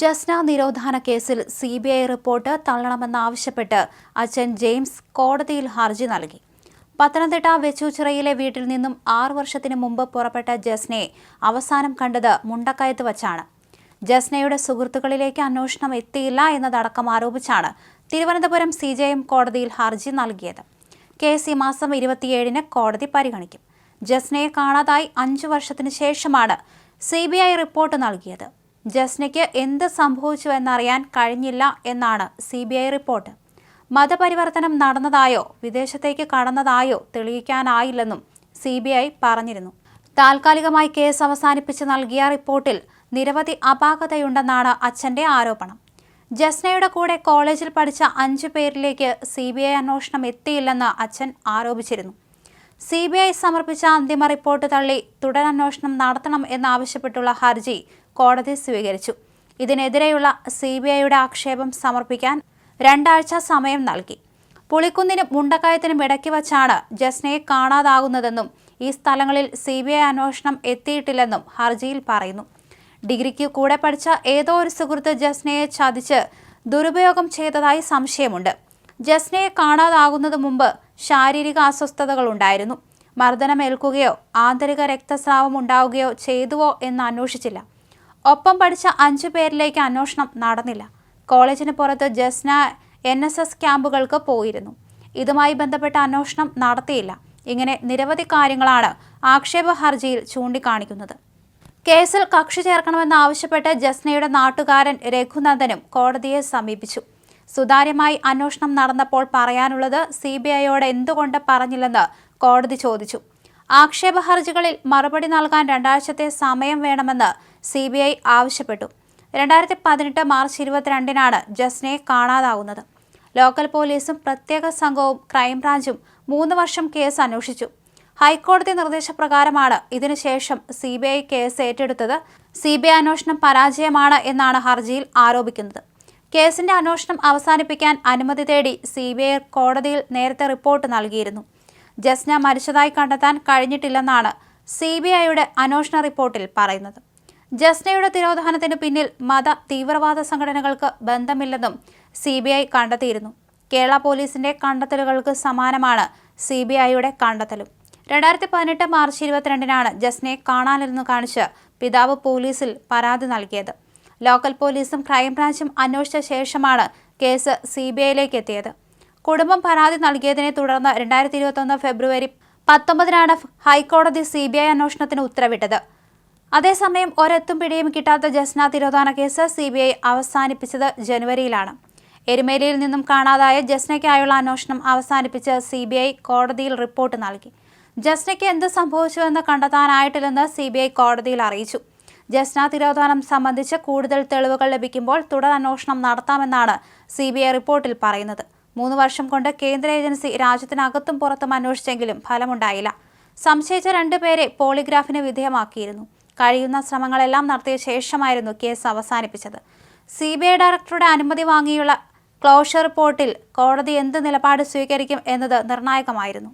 ജസ്ന നിരോധന കേസിൽ C B I report തള്ളണമെന്നാവശ്യപ്പെട്ട് അച്ഛൻ ജെയിംസ് കോടതിയിൽ ഹർജി നൽകി. പത്തനംതിട്ട വെച്ചൂച്ചിറയിലെ വീട്ടിൽ നിന്നും ആറു വർഷത്തിന് മുമ്പ് പുറപ്പെട്ട ജസ്നയെ അവസാനം കണ്ടത് മുണ്ടക്കയത്ത് വച്ചാണ്. ജസ്നയുടെ സുഹൃത്തുക്കളിലേക്ക് അന്വേഷണം എത്തിയില്ല എന്നതടക്കം ആരോപിച്ചാണ് തിരുവനന്തപുരം സി ജെ എം കോടതിയിൽ ഹർജി നൽകിയത്. കേസ് ഈ മാസം ഇരുപത്തിയേഴിന് കോടതി പരിഗണിക്കും. ജസ്നയെ കാണാതായി അഞ്ചു വർഷത്തിന് ശേഷമാണ് സി ബി ഐ റിപ്പോർട്ട് നൽകിയത്. ജസ്നയ്ക്ക് എന്ത് സംഭവിച്ചു എന്നറിയാൻ കഴിഞ്ഞില്ല എന്നാണ് സി റിപ്പോർട്ട്. മതപരിവർത്തനം നടന്നതായോ വിദേശത്തേക്ക് കടന്നതായോ തെളിയിക്കാനായില്ലെന്നും സി ബി ഐ പറഞ്ഞിരുന്നു. താൽക്കാലികമായി കേസ് അവസാനിപ്പിച്ച് നൽകിയ റിപ്പോർട്ടിൽ നിരവധി അപാകതയുണ്ടെന്നാണ് അച്ഛന്റെ ആരോപണം. ജസ്നയുടെ കൂടെ കോളേജിൽ പഠിച്ച അഞ്ചു പേരിലേക്ക് സി ബി ഐ അന്വേഷണം എത്തിയില്ലെന്ന് അച്ഛൻ ആരോപിച്ചിരുന്നു. സി ബി ഐ സമർപ്പിച്ച അന്തിമ റിപ്പോർട്ട് തള്ളി തുടരന്വേഷണം നടത്തണം എന്നാവശ്യപ്പെട്ടുള്ള ഹർജി കോടതി സ്വീകരിച്ചു. ഇതിനെതിരെയുള്ള സി ബി ഐയുടെ ആക്ഷേപം സമർപ്പിക്കാൻ രണ്ടാഴ്ച സമയം നൽകി. പുളിക്കുന്നിനും മുണ്ടക്കയത്തിനും ഇടയ്ക്ക് വച്ചാണ് ജസ്നയെ കാണാതാകുന്നതെന്നും ഈ സ്ഥലങ്ങളിൽ സി ബി ഐ അന്വേഷണം എത്തിയിട്ടില്ലെന്നും ഹർജിയിൽ പറയുന്നു. ഡിഗ്രിക്ക് കൂടെ പഠിച്ച ഏതോ ഒരു സുഹൃത്ത് ജസ്നയെ ചതിച്ച് ദുരുപയോഗം ചെയ്തതായി സംശയമുണ്ട്. ജസ്നയെ കാണാതാകുന്നതു മുമ്പ് ശാരീരിക അസ്വസ്ഥതകൾ ഉണ്ടായിരുന്നു. മർദ്ദനമേൽക്കുകയോ ആന്തരിക രക്തസ്രാവം ഉണ്ടാവുകയോ ചെയ്തുവോ എന്ന് അന്വേഷിച്ചില്ല. ഒപ്പം പഠിച്ച അഞ്ചു പേരിലേക്ക് അന്വേഷണം നടന്നില്ല. കോളേജിന് പുറത്ത് ജസ്ന എൻ എസ് എസ് ക്യാമ്പുകൾക്ക് പോയിരുന്നു. ഇതുമായി ബന്ധപ്പെട്ട അന്വേഷണം നടത്തിയില്ല. ഇങ്ങനെ നിരവധി കാര്യങ്ങളാണ് ആക്ഷേപ ഹർജിയിൽ ചൂണ്ടിക്കാണിക്കുന്നത്. കേസിൽ കക്ഷി ചേർക്കണമെന്ന് ആവശ്യപ്പെട്ട് ജസ്നയുടെ നാട്ടുകാരൻ രഘുനന്ദനും കോടതിയെ സമീപിച്ചു. സുതാര്യമായി അന്വേഷണം നടന്നപ്പോൾ പറയാനുള്ളത് സി ബി ഐയോട് എന്തുകൊണ്ട് പറഞ്ഞില്ലെന്ന് കോടതി ചോദിച്ചു. ആക്ഷേപ ഹർജികളിൽ മറുപടി നൽകാൻ രണ്ടാഴ്ചത്തെ സമയം വേണമെന്ന് സി ബി ഐ ആവശ്യപ്പെട്ടു. രണ്ടായിരത്തി പതിനെട്ട് മാർച്ച് ഇരുപത്തിരണ്ടിനാണ് ജസ്നയെ കാണാതാവുന്നത്. ലോക്കൽ പോലീസും പ്രത്യേക സംഘവും ക്രൈംബ്രാഞ്ചും മൂന്ന് വർഷം കേസ് അന്വേഷിച്ചു. ഹൈക്കോടതി നിർദ്ദേശപ്രകാരമാണ് ഇതിനുശേഷം സി ബി ഐ കേസ് ഏറ്റെടുത്തത്. സി ബി ഐ അന്വേഷണം പരാജയമാണ് എന്നാണ് ഹർജിയിൽ ആരോപിക്കുന്നത്. കേസിന്റെ അന്വേഷണം അവസാനിപ്പിക്കാൻ അനുമതി തേടി സി ബി ഐ കോടതിയിൽ നേരത്തെ റിപ്പോർട്ട് നൽകിയിരുന്നു. ജസ്ന മരിച്ചതായി കണ്ടെത്താൻ കഴിഞ്ഞിട്ടില്ലെന്നാണ് സി ബി ഐയുടെ അന്വേഷണ റിപ്പോർട്ടിൽ പറയുന്നത്. ജസ്നയുടെ തിരോധാനത്തിന് പിന്നിൽ മത തീവ്രവാദ സംഘടനകൾക്ക് ബന്ധമില്ലെന്നും സി ബി ഐ കണ്ടെത്തിയിരുന്നു. കേരള പോലീസിന്റെ കണ്ടെത്തലുകൾക്ക് സമാനമാണ് സി ബി ഐയുടെ കണ്ടെത്തലും. രണ്ടായിരത്തി പതിനെട്ട് മാർച്ച് ഇരുപത്തിരണ്ടിനാണ് ജസ്നയെ കാണാനില്ലെന്ന് കാണിച്ച് പിതാവ് പോലീസിൽ പരാതി നൽകിയത്. ലോക്കൽ പോലീസും ക്രൈംബ്രാഞ്ചും അന്വേഷിച്ച ശേഷമാണ് കേസ് സി ബി ഐയിലേക്ക് എത്തിയത്. കുടുംബം പരാതി നൽകിയതിനെ തുടർന്ന് രണ്ടായിരത്തി ഇരുപത്തൊന്ന് ഫെബ്രുവരി പത്തൊമ്പതിനാണ് ഹൈക്കോടതി സി ബി ഐ അന്വേഷണത്തിന് ഉത്തരവിട്ടത്. അതേസമയം ഒരെത്തും പിടിയും കിട്ടാത്ത ജസ്ന തിരോധാന കേസ് സി ബി ഐ അവസാനിപ്പിച്ചത് ജനുവരിയിലാണ്. എരുമേലിയിൽ നിന്നും കാണാതായ ജസ്നയ്ക്കായുള്ള അന്വേഷണം അവസാനിപ്പിച്ച് സി ബി ഐ കോടതിയിൽ റിപ്പോർട്ട് നൽകി. ജസ്നയ്ക്ക് എന്ത് സംഭവിച്ചുവെന്ന് കണ്ടെത്താനായിട്ടില്ലെന്ന് സി ബി ഐ കോടതിയിൽ അറിയിച്ചു. ജസ്ന തിരോധാനം സംബന്ധിച്ച് കൂടുതൽ തെളിവുകൾ ലഭിക്കുമ്പോൾ തുടർ അന്വേഷണം നടത്താമെന്നാണ് സി ബി ഐ റിപ്പോർട്ടിൽ പറയുന്നത്. മൂന്ന് വർഷം കൊണ്ട് കേന്ദ്ര ഏജൻസി രാജ്യത്തിനകത്തും പുറത്തും അന്വേഷിച്ചെങ്കിലും ഫലമുണ്ടായില്ല. സംശയിച്ച രണ്ടുപേരെ പോളിഗ്രാഫിന് വിധേയമാക്കിയിരുന്നു. കഴിയുന്ന ശ്രമങ്ങളെല്ലാം നടത്തിയ ശേഷമായിരുന്നു കേസ് അവസാനിപ്പിച്ചത്. സി ബി ഐ ഡയറക്ടറുടെ അനുമതി വാങ്ങിയുള്ള ക്ലോഷർ റിപ്പോർട്ടിൽ കോടതി എന്ത് നിലപാട് സ്വീകരിക്കും എന്നത് നിർണായകമായിരുന്നു.